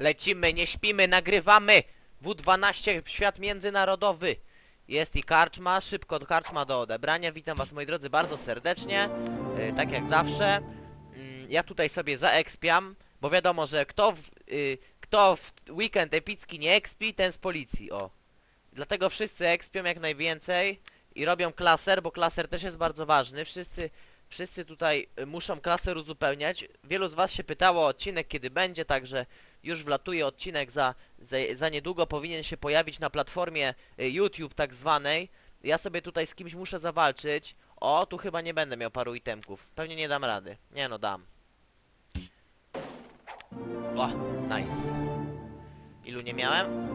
Lecimy, nie śpimy, nagrywamy! W12, świat międzynarodowy. Jest i karczma, szybko karczma do odebrania. Witam was moi drodzy bardzo serdecznie. Yy, tak jak zawsze. Mm, ja tutaj sobie zaekspiam, bo wiadomo, że kto w, yy, kto w weekend epicki nie expi, ten z policji, o. Dlatego wszyscy ekspią jak najwięcej i robią klaser, bo klaser też jest bardzo ważny. Wszyscy, wszyscy tutaj muszą klaser uzupełniać. Wielu z was się pytało o odcinek kiedy będzie, także już wlatuje odcinek za, za, za niedługo powinien się pojawić na platformie y, YouTube tak zwanej. Ja sobie tutaj z kimś muszę zawalczyć. O, tu chyba nie będę miał paru itemków. Pewnie nie dam rady. Nie no, dam. O, nice. Ilu nie miałem?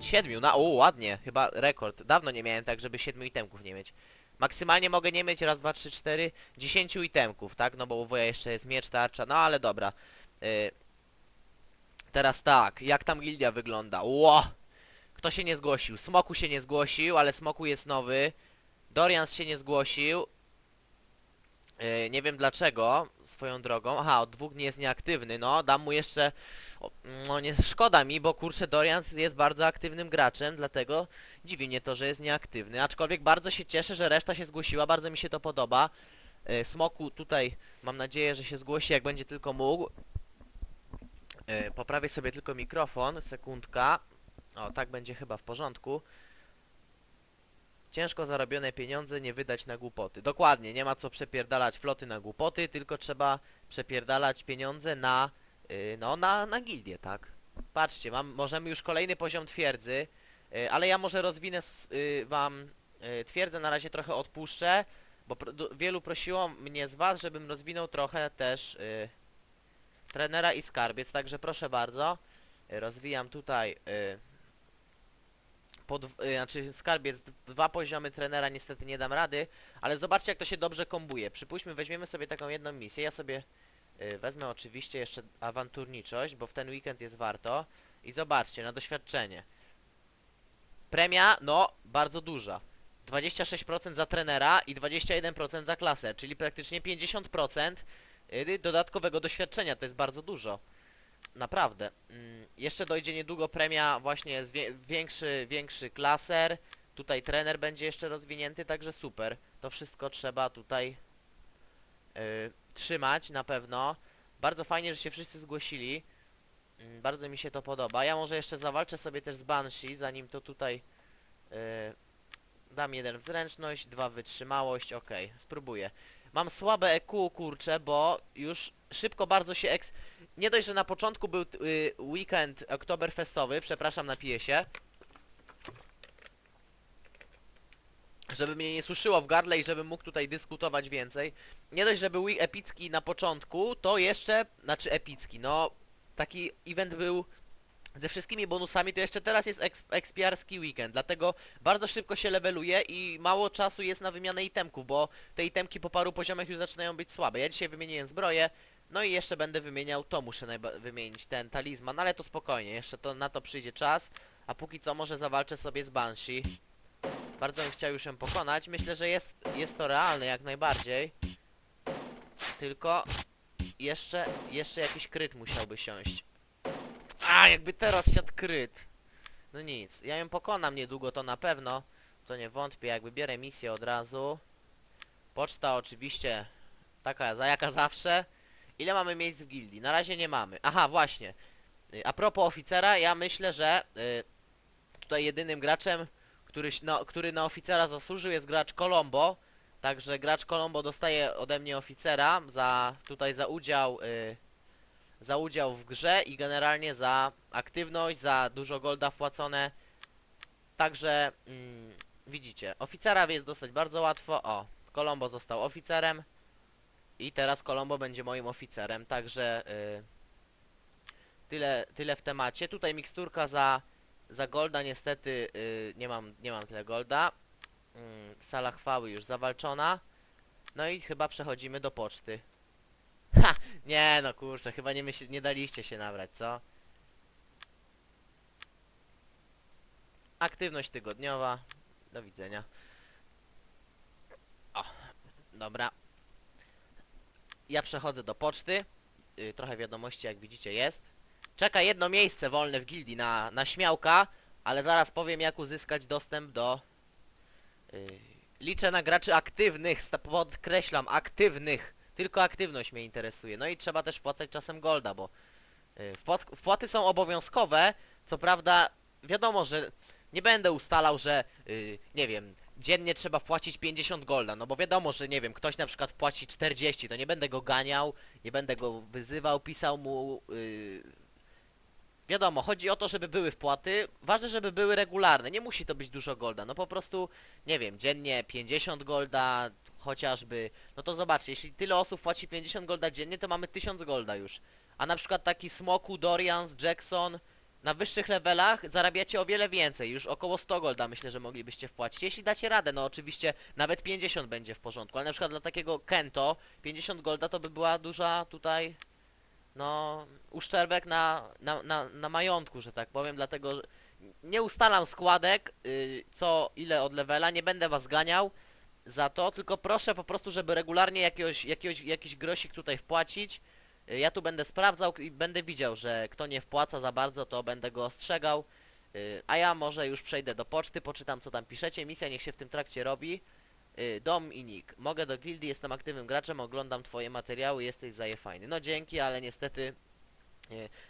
Siedmiu, na o ładnie, chyba rekord. Dawno nie miałem tak, żeby siedmiu itemków nie mieć. Maksymalnie mogę nie mieć raz, dwa, trzy, cztery, dziesięciu itemków, tak? No bo u wuja jeszcze jest miecz, tarcza, no ale dobra. Y teraz tak, jak tam gildia wygląda? Ło! Kto się nie zgłosił? Smoku się nie zgłosił, ale Smoku jest nowy. Dorians się nie zgłosił. Yy, nie wiem dlaczego, swoją drogą. Aha, od dwóch dni jest nieaktywny, no. Dam mu jeszcze... No nie szkoda mi, bo kurczę Dorians jest bardzo aktywnym graczem, dlatego dziwi mnie to, że jest nieaktywny. Aczkolwiek bardzo się cieszę, że reszta się zgłosiła, bardzo mi się to podoba. Yy, Smoku tutaj mam nadzieję, że się zgłosi jak będzie tylko mógł. Yy, poprawię sobie tylko mikrofon, sekundka. O, tak będzie chyba w porządku. Ciężko zarobione pieniądze nie wydać na głupoty. Dokładnie, nie ma co przepierdalać floty na głupoty, tylko trzeba przepierdalać pieniądze na, yy, no, na, na gildię, tak? Patrzcie, mam, możemy już kolejny poziom twierdzy, yy, ale ja może rozwinę s- yy, wam yy, twierdzę, na razie trochę odpuszczę, bo pro, du, wielu prosiło mnie z was, żebym rozwinął trochę też yy, trenera i skarbiec, także proszę bardzo, yy, rozwijam tutaj yy, pod, y, znaczy skarbiec, dwa poziomy trenera niestety nie dam rady, ale zobaczcie jak to się dobrze kombuje. Przypuśćmy, weźmiemy sobie taką jedną misję, ja sobie y, wezmę oczywiście jeszcze awanturniczość, bo w ten weekend jest warto i zobaczcie, na doświadczenie. Premia, no, bardzo duża. 26% za trenera i 21% za klasę, czyli praktycznie 50% y, dodatkowego doświadczenia, to jest bardzo dużo. Naprawdę. Mm, jeszcze dojdzie niedługo premia właśnie z większy, większy klaser. Tutaj trener będzie jeszcze rozwinięty, także super. To wszystko trzeba tutaj yy, trzymać na pewno. Bardzo fajnie, że się wszyscy zgłosili. Mm, bardzo mi się to podoba. Ja może jeszcze zawalczę sobie też z Banshee, zanim to tutaj yy, dam jeden w zręczność, dwa wytrzymałość, okej, spróbuję. Mam słabe EQ, kurczę, bo już szybko bardzo się eks... Nie dość, że na początku był y, weekend oktoberfestowy, przepraszam, napiję się. Żeby mnie nie suszyło w gardle i żebym mógł tutaj dyskutować więcej. Nie dość, że był epicki na początku, to jeszcze, znaczy epicki, no taki event był ze wszystkimi bonusami, to jeszcze teraz jest eks ekspiarski weekend, dlatego bardzo szybko się leveluje i mało czasu jest na wymianę itemków, bo te itemki po paru poziomach już zaczynają być słabe. Ja dzisiaj wymieniłem zbroję, no i jeszcze będę wymieniał, to muszę wymienić, ten talizman, ale to spokojnie, jeszcze to na to przyjdzie czas, a póki co może zawalczę sobie z Banshee. Bardzo bym chciał już ją pokonać, myślę, że jest, jest to realne jak najbardziej. Tylko jeszcze, jeszcze jakiś kryt musiałby siąść. A, jakby teraz siadł kryt. No nic, ja ją pokonam niedługo, to na pewno. To nie wątpię, jakby bierę misję od razu. Poczta oczywiście taka za jaka zawsze. Ile mamy miejsc w gildii? Na razie nie mamy. Aha, właśnie. Y, A propos oficera, ja myślę, że y, tutaj jedynym graczem, który, no, który na oficera zasłużył jest gracz Colombo. Także gracz Colombo dostaje ode mnie oficera za tutaj za udział y, za udział w grze i generalnie za aktywność, za dużo golda wpłacone. Także mm, widzicie, oficera jest dostać bardzo łatwo. O, Colombo został oficerem i teraz Colombo będzie moim oficerem, także y, tyle, tyle w temacie. Tutaj miksturka za, za golda niestety y, nie, mam, nie mam tyle golda. Mm, sala chwały już zawalczona. No i chyba przechodzimy do poczty. Ha! Nie no kurczę, chyba nie, myśl, nie daliście się nabrać, co? Aktywność tygodniowa. Do widzenia. O, dobra. Ja przechodzę do poczty. Y, trochę wiadomości jak widzicie jest. Czeka jedno miejsce wolne w gildii na, na śmiałka, ale zaraz powiem jak uzyskać dostęp do... Yy, liczę na graczy aktywnych, podkreślam, aktywnych. Tylko aktywność mnie interesuje. No i trzeba też wpłacać czasem golda, bo wpłat, wpłaty są obowiązkowe. Co prawda, wiadomo, że nie będę ustalał, że yy, nie wiem, dziennie trzeba wpłacić 50 golda, no bo wiadomo, że nie wiem, ktoś na przykład wpłaci 40, to nie będę go ganiał, nie będę go wyzywał, pisał mu... Yy, wiadomo, chodzi o to, żeby były wpłaty, ważne, żeby były regularne, nie musi to być dużo golda, no po prostu, nie wiem, dziennie 50 golda, chociażby, no to zobaczcie, jeśli tyle osób płaci 50 golda dziennie, to mamy 1000 golda już, a na przykład taki Smoku, Dorians, Jackson, na wyższych levelach zarabiacie o wiele więcej, już około 100 golda myślę, że moglibyście wpłacić. Jeśli dacie radę, no oczywiście nawet 50 będzie w porządku, ale na przykład dla takiego Kento 50 golda to by była duża tutaj, no, uszczerbek na, na, na, na majątku, że tak powiem, dlatego nie ustalam składek, yy, co ile od levela, nie będę was ganiał za to, tylko proszę po prostu, żeby regularnie jakiegoś, jakiegoś, jakiś grosik tutaj wpłacić, Y, Ja tu będę sprawdzał i będę widział, że kto nie wpłaca za bardzo, to będę go ostrzegał. Y, A ja może już przejdę do poczty, poczytam co tam piszecie. Misja niech się w tym trakcie robi. Y, Dom i nick. Mogę do gildii, jestem aktywnym graczem, oglądam twoje materiały, jesteś zajefajny. No dzięki, ale niestety...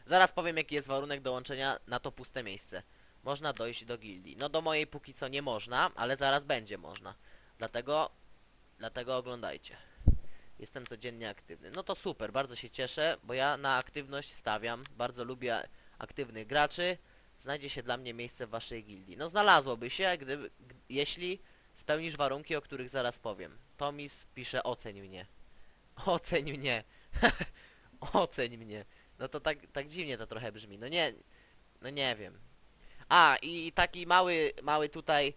Zaraz powiem jaki jest warunek dołączenia na to puste miejsce. Można dojść do gildii. No do mojej póki co nie można, ale zaraz będzie można. Dlatego... Dlatego oglądajcie. Jestem codziennie aktywny. No to super, bardzo się cieszę, bo ja na aktywność stawiam. Bardzo lubię aktywnych graczy. Znajdzie się dla mnie miejsce w waszej gildii. No znalazłoby się, gdyby, jeśli spełnisz warunki, o których zaraz powiem. Tomis pisze oceń mnie. Oceń mnie. oceń mnie. No to tak, tak dziwnie to trochę brzmi. No nie, no nie wiem. A, i taki mały, mały tutaj,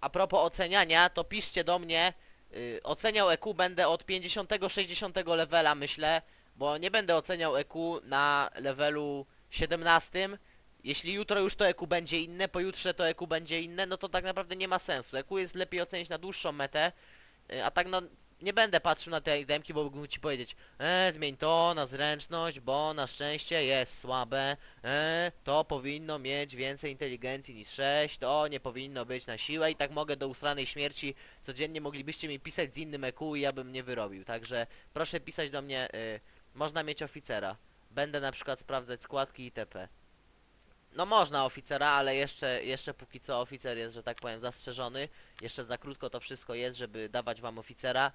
a propos oceniania, to piszcie do mnie, y, oceniał EQ będę od 50-60 levela myślę, bo nie będę oceniał EQ na levelu 17. Jeśli jutro już to EQ będzie inne, pojutrze to EQ będzie inne, no to tak naprawdę nie ma sensu. EQ jest lepiej ocenić na dłuższą metę, y, a tak no nie będę patrzył na te idemki, bo mógłbym ci powiedzieć e, zmień to na zręczność, bo na szczęście jest słabe, e, to powinno mieć więcej inteligencji niż 6, to nie powinno być na siłę i tak mogę do usranej śmierci codziennie moglibyście mi pisać z innym EQ i ja bym nie wyrobił, także proszę pisać do mnie, y, można mieć oficera, będę na przykład sprawdzać składki itp. No można oficera, ale jeszcze, jeszcze póki co oficer jest, że tak powiem, zastrzeżony. Jeszcze za krótko to wszystko jest, żeby dawać wam oficera.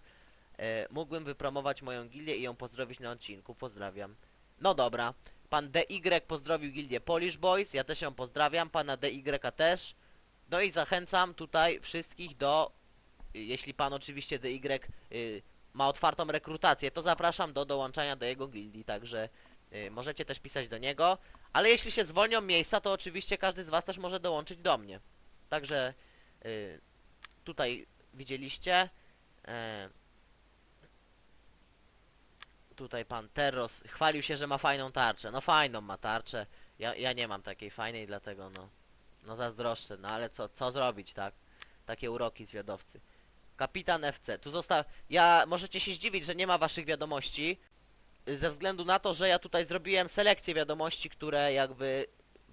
E, mógłbym wypromować moją gildię i ją pozdrowić na odcinku. Pozdrawiam. No dobra. Pan DY pozdrowił gildię Polish Boys, ja też ją pozdrawiam, pana DY też. No i zachęcam tutaj wszystkich do, y, jeśli pan oczywiście DY y, ma otwartą rekrutację, to zapraszam do dołączania do jego gildii, także y, możecie też pisać do niego. Ale jeśli się zwolnią miejsca, to oczywiście każdy z was też może dołączyć do mnie. Także y, tutaj widzieliście. E, tutaj pan Terros chwalił się, że ma fajną tarczę. No fajną ma tarczę. Ja, ja nie mam takiej fajnej, dlatego no. No zazdroszczę, no ale co, co zrobić, tak? Takie uroki zwiadowcy. Kapitan FC. Tu został... Ja... Możecie się zdziwić, że nie ma waszych wiadomości. y, Ze względu na to, że ja tutaj zrobiłem selekcję wiadomości, które jakby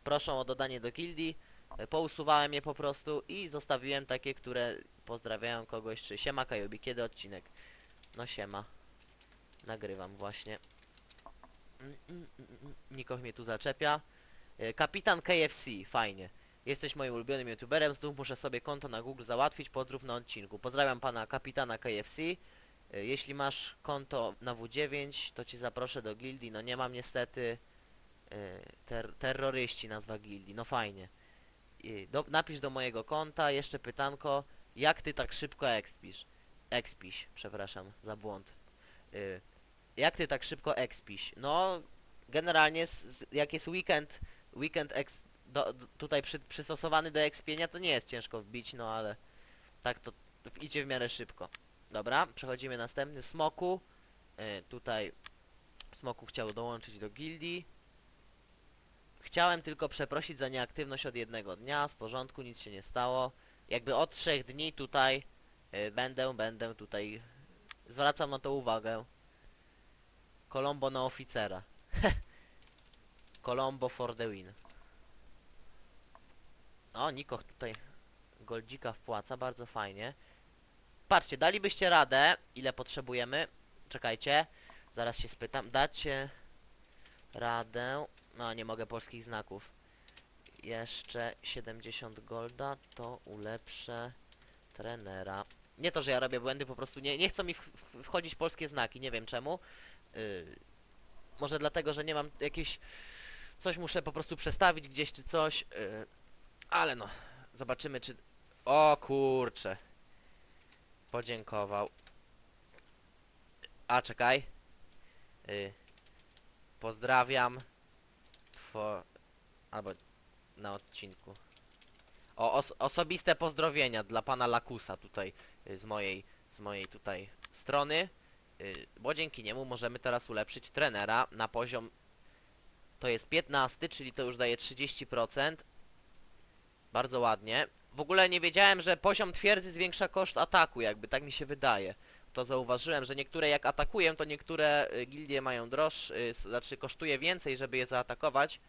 proszą o dodanie do gildii. Y, Pousuwałem je po prostu i zostawiłem takie, które pozdrawiają kogoś, czy siema Kajobi, kiedy odcinek? No siema. Nagrywam właśnie. Mm, mm, mm. Nikoch mnie tu zaczepia. Y, Kapitan KFC, fajnie. Jesteś moim ulubionym youtuberem, znów muszę sobie konto na Google załatwić, pozdrów na odcinku. Pozdrawiam pana kapitana KFC. Y, Jeśli masz konto na W9, to ci zaproszę do gildii. No nie mam niestety. y, Ter terroryści nazwa gildii, no fajnie. Do, napisz do mojego konta, jeszcze pytanko, jak ty tak szybko expisz? Expiś, przepraszam, za błąd. Jak ty tak szybko expiś? No, generalnie z, z, jak jest weekend, weekend exp, do, do, tutaj przy, przystosowany do expienia, to nie jest ciężko wbić, no ale tak to w- idzie w miarę szybko. Dobra, przechodzimy następny. Smoku. Y, tutaj Smoku chciał dołączyć do gildii. Chciałem tylko przeprosić za nieaktywność od jednego dnia, z porządku, nic się nie stało. Jakby od trzech dni tutaj y, będę, będę tutaj, zwracam na to uwagę. Kolombo na oficera. Colombo for the win. O, Nikoch tutaj goldzika wpłaca, bardzo fajnie. Patrzcie, dalibyście radę, ile potrzebujemy. Czekajcie, zaraz się spytam. Dacie radę. No, nie mogę polskich znaków. Jeszcze 70 golda, to ulepszę trenera. Nie to, że ja robię błędy, po prostu nie, nie chcą mi wchodzić polskie znaki, nie wiem czemu. Yy, może dlatego, że nie mam jakieś... Coś muszę po prostu przestawić gdzieś czy coś. Yy, ale no, zobaczymy czy... O kurcze. Podziękował. A, czekaj. Yy, pozdrawiam. Two... Albo na odcinku. O, os osobiste pozdrowienia dla pana Lakusa tutaj y, z mojej, z mojej tutaj strony. Y, bo dzięki niemu możemy teraz ulepszyć trenera na poziom to jest 15, czyli to już daje 30%. Bardzo ładnie. W ogóle nie wiedziałem, że poziom twierdzy zwiększa koszt ataku, jakby tak mi się wydaje. To zauważyłem, że niektóre jak atakuję, to niektóre y, gildie mają droższe, y, znaczy kosztuje więcej, żeby je zaatakować,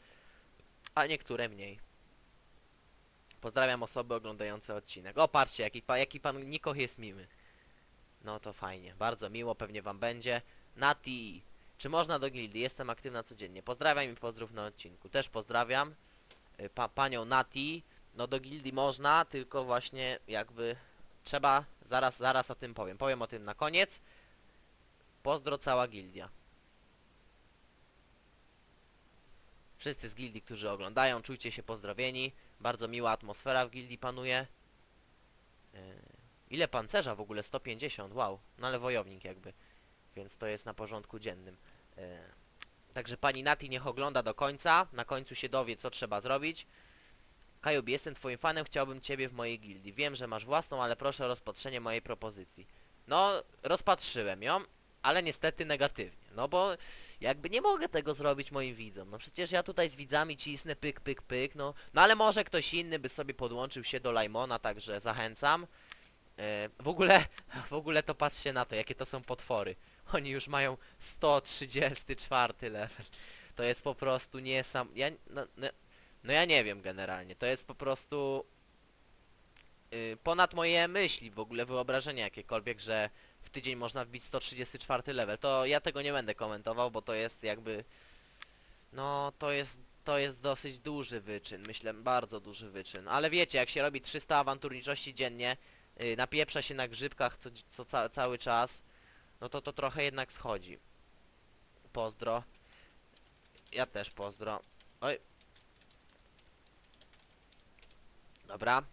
a niektóre mniej. Pozdrawiam osoby oglądające odcinek. O, patrzcie, jaki, pa, jaki pan Nikoch jest miły. No to fajnie, bardzo miło, pewnie wam będzie. Nati, czy można do gildii? Jestem aktywna codziennie. Pozdrawiam i pozdrów na odcinku. Też pozdrawiam y, pa, panią Nati. No do gildii można, tylko właśnie jakby trzeba, zaraz, zaraz o tym powiem. Powiem o tym na koniec. Pozdro cała gildia. Wszyscy z gildii, którzy oglądają, czujcie się pozdrowieni. Bardzo miła atmosfera w gildii panuje. Yy, ile pancerza w ogóle? 150, wow. No ale wojownik jakby. Więc to jest na porządku dziennym. Yy, także pani Nati niech ogląda do końca. Na końcu się dowie, co trzeba zrobić. Kajub, jestem twoim fanem, chciałbym ciebie w mojej gildii. Wiem, że masz własną, ale proszę o rozpatrzenie mojej propozycji. No, rozpatrzyłem ją, ale niestety negatywnie. No bo jakby nie mogę tego zrobić moim widzom. No przecież ja tutaj z widzami cisnę pyk, pyk, pyk, no. No ale może ktoś inny by sobie podłączył się do Lajmona, także zachęcam. E, w ogóle, w ogóle to patrzcie na to, jakie to są potwory. Oni już mają 134 level. To jest po prostu niesam... Ja, no, no, no ja nie wiem generalnie, to jest po prostu... y, ponad moje myśli, w ogóle wyobrażenia jakiekolwiek, że w tydzień można wbić 134 level. To ja tego nie będę komentował, bo to jest jakby... No, to jest, to jest dosyć duży wyczyn, myślę, bardzo duży wyczyn. Ale wiecie, jak się robi 300 awanturniczości dziennie, yy, napieprza się na grzybkach co, co ca cały czas, no to to trochę jednak schodzi. Pozdro. Ja też pozdro. Oj. Dobra.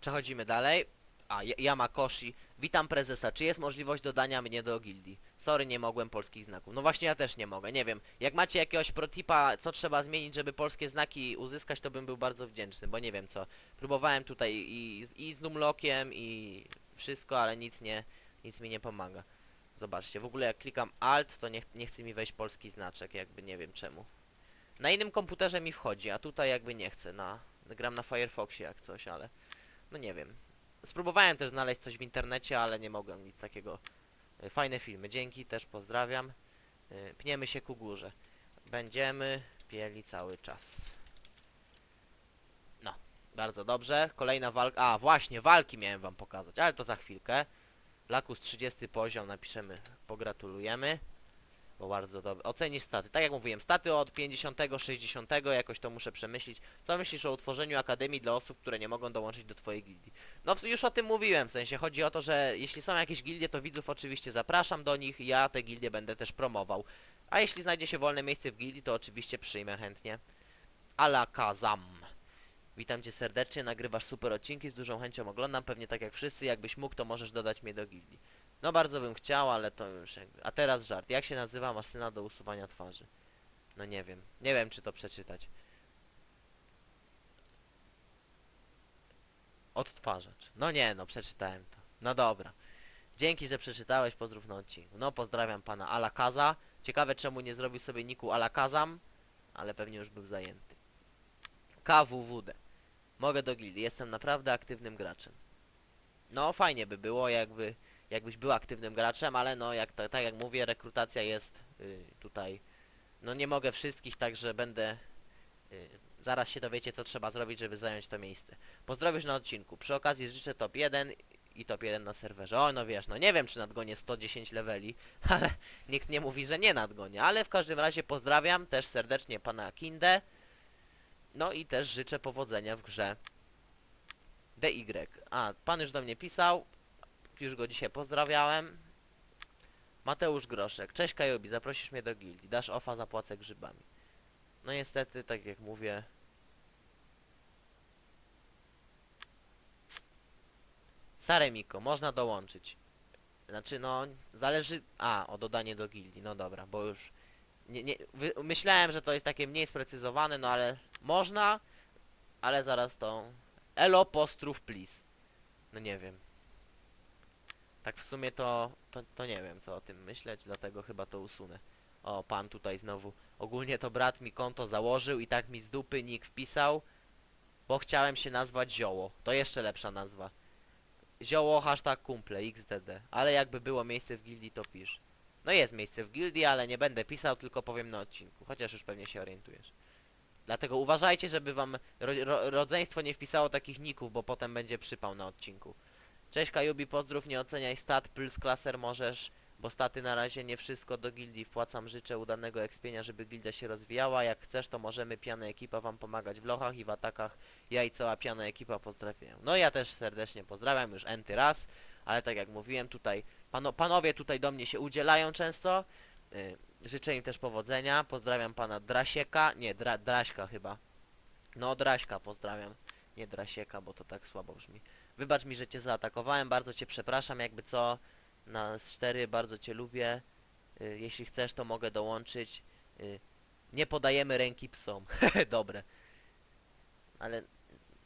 Przechodzimy dalej. A, Yamakoshi. Witam prezesa. Czy jest możliwość dodania mnie do gildii? Sorry, nie mogłem polskich znaków. No właśnie ja też nie mogę. Nie wiem. Jak macie jakiegoś protipa, co trzeba zmienić, żeby polskie znaki uzyskać, to bym był bardzo wdzięczny, bo nie wiem co. Próbowałem tutaj i, i z numlokiem i wszystko, ale nic nie, nic mi nie pomaga. Zobaczcie, w ogóle jak klikam Alt, to nie, nie chce mi wejść polski znaczek, jakby nie wiem czemu. Na innym komputerze mi wchodzi, a tutaj jakby nie chce. Na, gram na Firefoxie jak coś, ale no nie wiem. Spróbowałem też znaleźć coś w internecie, ale nie mogłem nic takiego. Y, Fajne filmy, dzięki, też pozdrawiam. Y, Pniemy się ku górze. Będziemy pieli cały czas. No, bardzo dobrze. Kolejna walka. A, właśnie, walki miałem wam pokazać, ale to za chwilkę. Lakus 30 poziom, napiszemy, pogratulujemy. Bo bardzo dobrze. Ocenisz staty. Tak jak mówiłem, staty od 50, 60, jakoś to muszę przemyśleć. Co myślisz o utworzeniu akademii dla osób, które nie mogą dołączyć do twojej gildii? No już o tym mówiłem, w sensie chodzi o to, że jeśli są jakieś gildie, to widzów oczywiście zapraszam do nich, ja te gildie będę też promował. A jeśli znajdzie się wolne miejsce w gildii, to oczywiście przyjmę chętnie. Ala Kazam. Witam cię serdecznie, nagrywasz super odcinki, z dużą chęcią oglądam, pewnie tak jak wszyscy, jakbyś mógł, to możesz dodać mnie do gildii. No bardzo bym chciał, ale to już jakby... A teraz żart, jak się nazywa maszyna do usuwania twarzy? No nie wiem, nie wiem czy to przeczytać. Odtwarzacz. No nie, no przeczytałem to. No dobra. Dzięki, że przeczytałeś, pozdrów na odcinku. No pozdrawiam pana Alakaza. Ciekawe czemu nie zrobił sobie niku Alakazam, ale pewnie już był zajęty. KWWD. Mogę do gildii, jestem naprawdę aktywnym graczem. No fajnie by było jakby, jakbyś był aktywnym graczem, ale no jak, tak, jak mówię, rekrutacja jest y, tutaj no nie mogę wszystkich, także będę... y, zaraz się dowiecie, co trzeba zrobić, żeby zająć to miejsce. Pozdrowisz na odcinku. Przy okazji życzę top 1 i top 1 na serwerze. O, no wiesz, no nie wiem, czy nadgonię 110 leveli, ale nikt nie mówi, że nie nadgonię. Ale w każdym razie pozdrawiam też serdecznie pana Kindę. No i też życzę powodzenia w grze DY. A, pan już do mnie pisał. Już go dzisiaj pozdrawiałem. Mateusz Groszek. Cześć Kajobi, zaprosisz mnie do gildii. Dasz ofa, zapłacę grzybami. No niestety, tak jak mówię... Saremiko, można dołączyć. Znaczy no, zależy... A, o dodanie do gildii, no dobra, bo już... Nie, nie, wy, myślałem, że to jest takie mniej sprecyzowane, no ale można, ale zaraz to... Elo postrów please. No nie wiem. Tak w sumie to, to, to nie wiem co o tym myśleć, dlatego chyba to usunę. O, pan tutaj znowu. Ogólnie to brat mi konto założył i tak mi z dupy nick wpisał, bo chciałem się nazwać Zioło. To jeszcze lepsza nazwa. Zioło hashtag kumple xdd. Ale jakby było miejsce w gildii to pisz. No jest miejsce w gildii, ale nie będę pisał, tylko powiem na odcinku. Chociaż już pewnie się orientujesz. Dlatego uważajcie, żeby wam ro ro rodzeństwo nie wpisało takich ników, bo potem będzie przypał na odcinku. Cześć Kajubi, pozdrów, nie oceniaj stat, plus klaser możesz, bo staty na razie nie wszystko do gildii. Wpłacam, życzę udanego ekspienia, żeby gildia się rozwijała. Jak chcesz, to możemy, piana ekipa, wam pomagać w lochach i w atakach. Ja i cała piana ekipa pozdrawiam. No ja też serdecznie pozdrawiam, już enty raz, ale tak jak mówiłem, tutaj pano panowie tutaj do mnie się udzielają często. Y, życzę im też powodzenia. Pozdrawiam pana Drasieka, nie, Dra Draśka chyba. No Draśka pozdrawiam, nie Drasieka, bo to tak słabo brzmi. Wybacz mi, że cię zaatakowałem, bardzo cię przepraszam, jakby co, na 4 bardzo cię lubię. Y, jeśli chcesz, to mogę dołączyć. Y, nie podajemy ręki psom. Dobre. Ale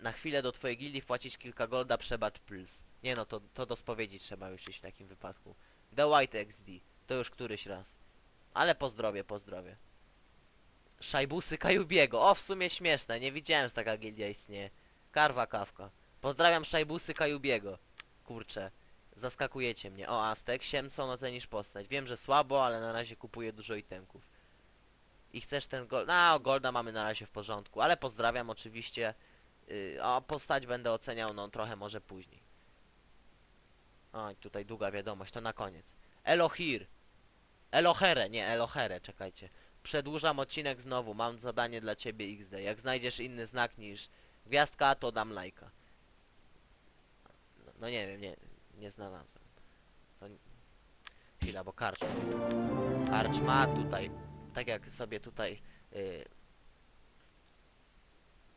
na chwilę do twojej gildii wpłacić kilka golda, przebacz plus. Nie no, to, to do spowiedzi trzeba już iść w takim wypadku. The White XD. To już któryś raz. Ale pozdrowie, pozdrowie. Szajbusy Kajubiego. O, w sumie śmieszne. Nie widziałem, że taka gildia istnieje. Karwa kawka. Pozdrawiam Szajbusy Kajubiego. Kurczę. Zaskakujecie mnie. O, Aztek, Siemson ocenisz postać. Wiem, że słabo, ale na razie kupuję dużo itemków. I chcesz ten gold... No, golda mamy na razie w porządku, ale pozdrawiam oczywiście. Yy, postać będę oceniał, no, trochę może później. O, tutaj długa wiadomość, to na koniec. Elohir. Elohere, nie Elohere, czekajcie. Przedłużam odcinek znowu, mam zadanie dla ciebie XD. Jak znajdziesz inny znak niż gwiazdka, to dam lajka. No, nie wiem, nie, nie znalazłem. To... Chwila, bo karcz. Karcz ma tutaj, tak jak sobie tutaj yy,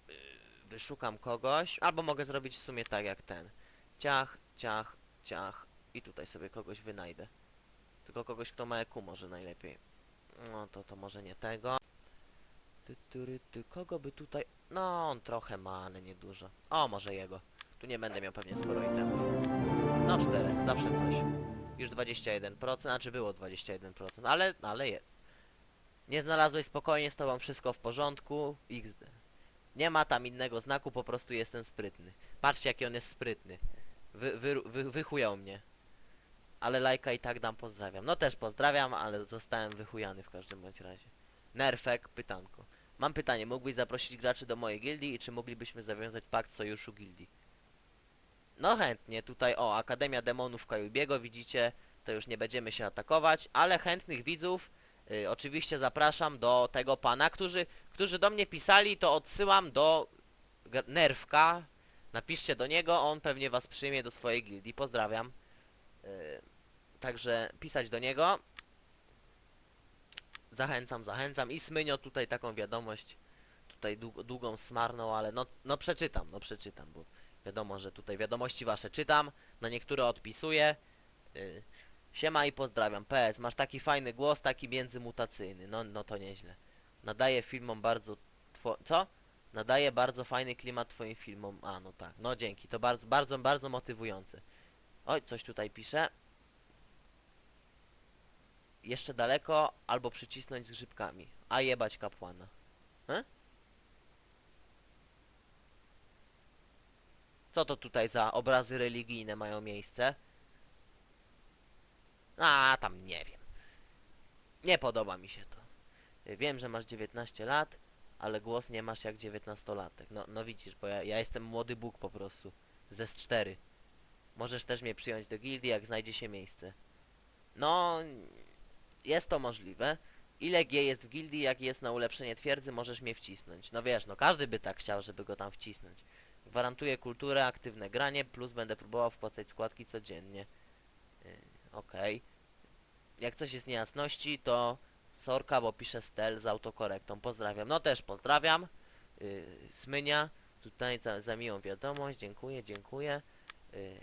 yy, wyszukam kogoś, albo mogę zrobić w sumie tak jak ten. Ciach, ciach, ciach i tutaj sobie kogoś wynajdę. Tylko kogoś, kto ma EQ może najlepiej. No to to może nie tego. Ty, ty, ty, kogo by tutaj... No, on trochę ma, ale nie dużo. O, może jego. Tu nie będę miał pewnie sporo itemów. No, czterech, zawsze coś. Już 21%, znaczy było 21%, ale, ale jest. Nie znalazłeś spokojnie, z tobą wszystko w porządku, XD. Nie ma tam innego znaku, po prostu jestem sprytny. Patrzcie, jaki on jest sprytny. Wy, wy, wy, wychujał mnie. Ale lajka i tak dam, pozdrawiam. No też pozdrawiam, ale zostałem wychujany w każdym bądź razie. Nerfek, pytanko. Mam pytanie, mógłbyś zaprosić graczy do mojej gildii i czy moglibyśmy zawiązać pakt sojuszu gildii? No chętnie, tutaj o, Akademia Demonów Kajubiego, widzicie, to już nie będziemy się atakować, ale chętnych widzów y, oczywiście zapraszam do tego pana, którzy, którzy do mnie pisali, to odsyłam do Nerfka, napiszcie do niego, on pewnie was przyjmie do swojej gildii, pozdrawiam. Y, Także pisać do niego. Zachęcam, zachęcam. I Smynio tutaj taką wiadomość tutaj dług, długą smarną, ale no, no przeczytam, no przeczytam, bo wiadomo, że tutaj wiadomości wasze czytam, na niektóre odpisuję. Yy, siema i pozdrawiam. PS, masz taki fajny głos, taki międzymutacyjny. No, no to nieźle. Nadaje filmom bardzo... Two... Co? Nadaje bardzo fajny klimat twoim filmom. A, no tak. No dzięki, to bardzo, bardzo, bardzo motywujące. Oj, coś tutaj pisze. Jeszcze daleko, albo przycisnąć z grzybkami. A jebać kapłana. E? Co to tutaj za obrazy religijne mają miejsce? A, tam nie wiem. Nie podoba mi się to. Wiem, że masz 19 lat, ale głos nie masz jak 19-latek. No, no widzisz, bo ja, ja jestem młody Bóg po prostu. Ze z 4. Możesz też mnie przyjąć do gildii, jak znajdzie się miejsce. No, jest to możliwe. Ile G jest w gildii, jak jest na ulepszenie twierdzy, możesz mnie wcisnąć. No wiesz, no każdy by tak chciał, żeby go tam wcisnąć. Gwarantuję kulturę, aktywne granie, plus będę próbował wpłacać składki codziennie. Yy, Okej. Jak coś jest niejasności, to sorka, bo piszę stel z autokorektą. Pozdrawiam. No też pozdrawiam. Yy, Smynia, tutaj za, za miłą wiadomość. Dziękuję, dziękuję. Yy,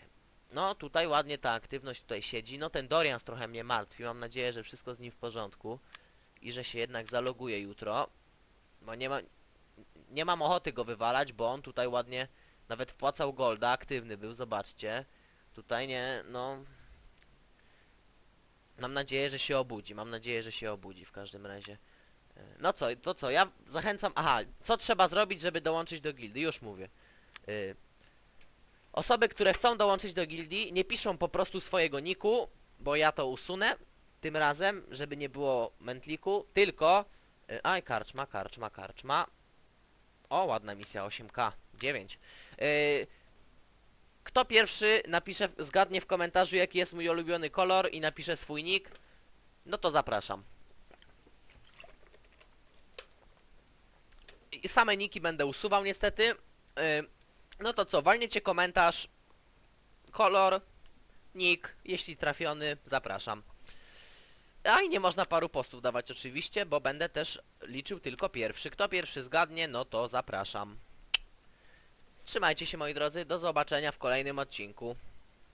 no tutaj ładnie ta aktywność tutaj siedzi. No ten Dorian trochę mnie martwi. Mam nadzieję, że wszystko z nim w porządku. I że się jednak zaloguje jutro. Bo nie ma... Nie mam ochoty go wywalać, bo on tutaj ładnie nawet wpłacał golda, aktywny był, zobaczcie. Tutaj nie, no... Mam nadzieję, że się obudzi, mam nadzieję, że się obudzi w każdym razie. E, No co, to co, ja zachęcam... Aha, co trzeba zrobić, żeby dołączyć do gildii? Już mówię. Y, Osoby, które chcą dołączyć do gildii, nie piszą po prostu swojego niku, bo ja to usunę tym razem, żeby nie było mętliku, tylko... y, Aj, karczma, karczma, karczma. O, ładna misja, 8k, 9. Y, Kto pierwszy napisze, zgadnie w komentarzu jaki jest mój ulubiony kolor i napisze swój nick, no to zapraszam. I same niki będę usuwał niestety. Y, No to co, walniecie komentarz, kolor, nick, jeśli trafiony, zapraszam. A i nie można paru postów dawać oczywiście, bo będę też liczył tylko pierwszy. Kto pierwszy zgadnie, no to zapraszam. Trzymajcie się moi drodzy, do zobaczenia w kolejnym odcinku.